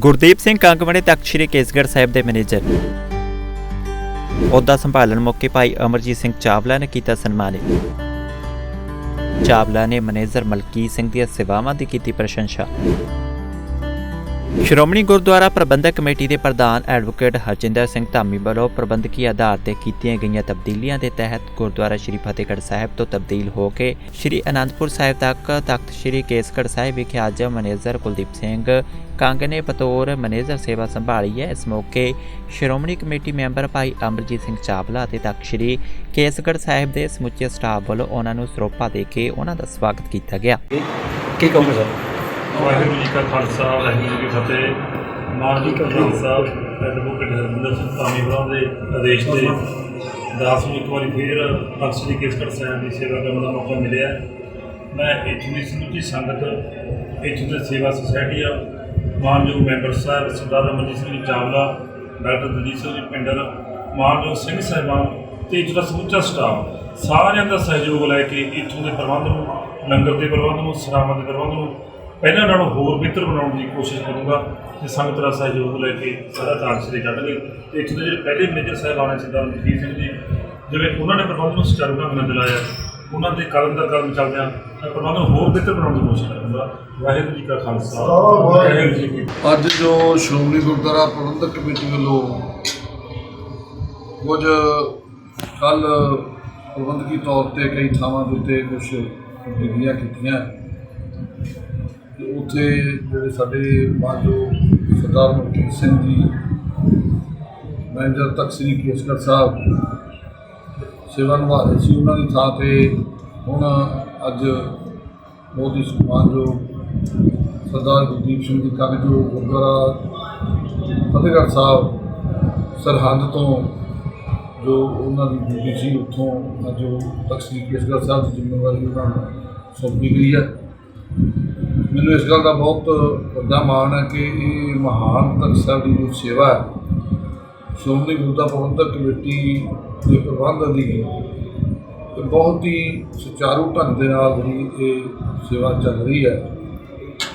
ਗੁਰਦੀਪ ਸਿੰਘ ਕੰਗਮਣੇ ਤਖਤ ਸ੍ਰੀ ਕੇਸਗੜ੍ਹ ਸਾਹਿਬ ਦੇ ਮੈਨੇਜਰ। ਅਹੁਦਾ ਸੰਭਾਲਣ ਮੌਕੇ ਭਾਈ ਅਮਰਜੀਤ ਸਿੰਘ ਚਾਵਲਾ ਨੇ ਕੀਤਾ ਸਨਮਾਨਿਤ। ਚਾਵਲਾ ਨੇ ਮੈਨੇਜਰ ਮਲਕੀਤ ਸਿੰਘ ਦੀਆਂ ਸੇਵਾਵਾਂ ਦੀ ਕੀਤੀ ਪ੍ਰਸ਼ੰਸਾ। ਸ਼੍ਰੋਮਣੀ ਗੁਰਦੁਆਰਾ ਪ੍ਰਬੰਧਕ ਕਮੇਟੀ ਦੇ ਪ੍ਰਧਾਨ ਐਡਵੋਕੇਟ ਹਰਜਿੰਦਰ ਸਿੰਘ ਧਾਮੀ ਵੱਲੋਂ ਪ੍ਰਬੰਧਕੀ ਆਧਾਰ ਤੇ ਕੀਤੀਆਂ ਗਈਆਂ ਤਬਦੀਲੀਆਂ ਦੇ ਤਹਿਤ ਗੁਰਦੁਆਰਾ ਸ਼੍ਰੀ ਫਤਿਹਗੜ੍ਹ ਸਾਹਿਬ ਤੋਂ ਤਬਦੀਲ ਹੋ ਕੇ ਸ਼੍ਰੀ ਅਨੰਦਪੁਰ ਸਾਹਿਬ ਤੱਕ ਤਖਤ ਸ਼੍ਰੀ ਕੇਸਗੜ੍ਹ ਸਾਹਿਬ ਵਿਖੇ ਅੱਜ ਮੈਨੇਜਰ ਕੁਲਦੀਪ ਸਿੰਘ ਕੰਗ ਨੇ ਬਤੌਰ ਮੈਨੇਜਰ ਸੇਵਾ ਸੰਭਾਲੀ ਹੈ। ਇਸ ਮੌਕੇ ਸ਼੍ਰੋਮਣੀ ਕਮੇਟੀ ਮੈਂਬਰ ਭਾਈ ਅਮਰਜੀਤ ਸਿੰਘ ਚਾਵਲਾ ਅਤੇ ਤਖਤ ਸ਼੍ਰੀ ਕੇਸਗੜ੍ਹ ਸਾਹਿਬ ਦੇ ਸਮੁੱਚੇ ਸਟਾਫ ਵੱਲੋਂ ਉਹਨਾਂ ਨੂੰ ਸਰੋਪਾ ਦੇ ਕੇ ਉਹਨਾਂ ਦਾ ਸਵਾਗਤ ਕੀਤਾ ਗਿਆ। ਕੀ ਕਹੋਗੇ ਸਰ? ਵਾਹਿਗੁਰੂ ਜੀ ਕਾ ਖਾਲਸਾ ਵਾਹਿਗੁਰੂ ਜੀ ਕੀ ਫਤਿਹ। ਮਾਨਜੀ ਕਪੂਰ ਸਾਹਿਬ ਐਡਵੋਕੇਟ ਹਰਜਿੰਦਰ ਸਿੰਘ ਬਰਾਹ ਦੇ ਆਦੇਸ਼ ਤੇ ਦਾਸ ਨੂੰ ਇੱਕ ਵਾਰੀ ਫੇਰ ਤਖਤ ਸ੍ਰੀ ਕੇਸਗੜ੍ਹ ਸਾਹਿਬ ਦੀ ਸੇਵਾ ਕਰਨ ਦਾ ਮੌਕਾ ਮਿਲਿਆ। ਮੈਂ ਇੱਥੋਂ ਦੀ ਸਮੁੱਚੀ ਸੰਗਤ ਇੱਥੋਂ ਦੇ ਸੇਵਾ ਸੁਸਾਇਟੀ ਆ ਮਾਨਯੋਗ ਮੈਂਬਰ ਸਾਹਿਬ ਸਰਦਾਰ ਅਮਰਜੀਤ ਸਿੰਘ ਜੀ ਚਾਵਲਾ ਡਾਕਟਰ ਦਲਜੀਤ ਸਿੰਘ ਜੀ ਪਿੰਡਰ ਮਾਨਯੋਗ ਸਿੰਘ ਸਾਹਿਬਾਨ ਤੇ ਇੱਥੋਂ ਦਾ ਸਮੁੱਚਾ ਸਟਾਫ ਸਾਰਿਆਂ ਦਾ ਸਹਿਯੋਗ ਲੈ ਕੇ ਇੱਥੋਂ ਦੇ ਪ੍ਰਬੰਧ ਨੂੰ ਲੰਗਰ ਦੇ ਪ੍ਰਬੰਧ ਨੂੰ ਸਰਾਵਾਂ ਦੇ ਪ੍ਰਬੰਧ ਨੂੰ ਪਹਿਲਾਂ ਨਾਲੋਂ ਹੋਰ ਬਿਹਤਰ ਬਣਾਉਣ ਦੀ ਕੋਸ਼ਿਸ਼ ਕਰੂੰਗਾ ਤੇ ਸੰਗਤ ਦਾ ਸਹਿਯੋਗ ਲੈ ਕੇ ਸਾਰਾ ਕਾਰਜ ਸਿਰੇ ਕੱਢਾਂਗੇ ਤੇ ਇੱਥੋਂ ਦੇ ਜਿਹੜੇ ਪਹਿਲੇ ਮੈਨੇਜਰ ਸਾਹਿਬ ਆਣੇ ਸਰਦਾਰ ਮਨਜੀਤ ਸਿੰਘ ਜੀ ਜਿਵੇਂ ਉਹਨਾਂ ਨੇ ਪ੍ਰਬੰਧ ਨੂੰ ਸੁਚਾਰੂ ਢੰਗ ਨਾਲ ਚਲਾਇਆ ਉਹਨਾਂ ਦੇ ਕਦਮ ਦਰ ਕਦਮ ਚੱਲਦਿਆਂ ਮੈਂ ਪ੍ਰਬੰਧ ਨੂੰ ਹੋਰ ਬਿਹਤਰ ਬਣਾਉਣ ਦੀ ਕੋਸ਼ਿਸ਼ ਕਰੂੰਗਾ। ਵਾਹਿਗੁਰੂ ਜੀ ਕਾ ਖਾਲਸਾ। ਵਾਹਿਗੁਰੂ ਜੀ ਕੀ। ਅੱਜ ਜੋ ਸ਼੍ਰੋਮਣੀ ਗੁਰਦੁਆਰਾ ਪ੍ਰਬੰਧਕ ਕਮੇਟੀ ਵੱਲੋਂ ਕੁਝ ਕੱਲ ਪ੍ਰਬੰਧਕੀ ਤੌਰ ਤੇ ਕਈ ਥਾਵਾਂ ਦੇ ਉੱਤੇ ਕੁਝ ਤਬਦੀਲੀਆਂ ਕੀਤੀਆਂ। ਤੇ ਉੱਥੇ ਜਿਹੜੇ ਸਾਡੇ ਮਾਜੋ ਸਰਦਾਰ ਮਲਕੀਤ ਸਿੰਘ ਜੀ, ਮੈਨੇਜਰ ਤਖਤ ਸ੍ਰੀ ਕੇਸਗੜ੍ਹ ਸਾਹਿਬ, ਸੇਵਾ ਨਿਭਾ ਰਹੇ ਸੀ ਉਹਨਾਂ ਦੀ ਥਾਂ ਤੇ ਹੁਣ ਅੱਜ ਬਹੁਤ ਹੀ ਜੋ ਸਰਦਾਰ ਗੁਰਦੀਪ ਸਿੰਘ ਜੀ ਕੱਲ ਜੋ ਗੁਰਦੁਆਰਾ ਫਤਿਹਗੜ੍ਹ ਸਾਹਿਬ, ਸਰਹੰਦ ਤੋਂ ਜੋ ਉਹਨਾਂ ਦੀ ਡਿਊਟੀ ਸੀ ਉੱਥੋਂ ਅੱਜ ਉਹ ਤਖ਼ਤ ਸ਼੍ਰੀ ਕੇਸਗੜ੍ਹ ਸਾਹਿਬ ਦੀ ਜ਼ਿੰਮੇਵਾਰੀ ਉਹਨਾਂ ਨੂੰ ਸੌਂਪੀ ਗਈ ਹੈ। ਮੈਨੂੰ ਇਸ ਗੱਲ ਦਾ ਬਹੁਤ ਵੱਡਾ ਮਾਣ ਹੈ ਕਿ ਇਹ ਮਹਾਨ ਤਖਤ ਸਾਹਿਬ ਦੀ ਜੋ ਸੇਵਾ ਹੈ, ਸ਼੍ਰੋਮਣੀ ਗੁਰਦੁਆਰਾ ਪ੍ਰਬੰਧਕ ਕਮੇਟੀ ਦੇ ਪ੍ਰਬੰਧ ਅਧੀਨ ਤੇ ਬਹੁਤ ਹੀ ਸੁਚਾਰੂ ਢੰਗ ਦੇ ਨਾਲ ਜਿਹੜੀ ਇਹ ਸੇਵਾ ਚੱਲ ਰਹੀ ਹੈ।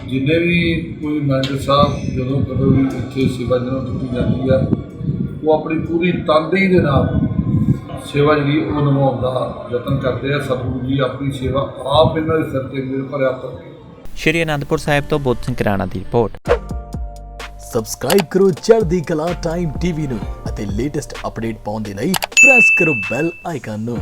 ਜਿੰਨੇ ਵੀ ਕੋਈ ਮੈਨੇਜਰ ਸਾਹਿਬ ਜਦੋਂ ਕਦੇ ਵੀ ਇੱਥੇ ਸੇਵਾ ਜਿਹਨਾਂ ਨੂੰ ਦਿੱਤੀ ਜਾਂਦੀ ਹੈ, ਉਹ ਆਪਣੀ ਪੂਰੀ ਤਨਦੇਹੀ ਦੇ ਨਾਲ ਸੇਵਾ ਜਿਹੜੀ ਉਹ ਨਿਭਾਉਣ ਦਾ ਯਤਨ ਕਰਦੇ ਆ। ਸਤਿਗੁਰੂ ਜੀ ਆਪਣੀ ਸੇਵਾ ਆਪ ਇਹਨਾਂ ਦੇ ਸਿਰ ਤੇ ਮੇਰੇ ਭਰਿਆ ਕਰ ਸ਼੍ਰੀ ਅਨੰਦਪੁਰ ਸਾਹਿਬ ਤੋਂ ਬੁੱਧ ਸਿੰਘ ਰਾਣਾ ਦੀ ਰਿਪੋਰਟ। ਸਬਸਕ੍ਰਾਈਬ ਕਰੋ ਚੜ੍ਹਦੀ ਕਲਾ ਟਾਈਮ ਟੀਵੀ ਨੂੰ ਅਤੇ ਲੇਟੈਸਟ ਅਪਡੇਟ ਪਾਉਣ ਦੇ ਲਈ ਪ੍ਰੈਸ ਕਰੋ ਬੈਲ ਆਈਕਨ ਨੂੰ।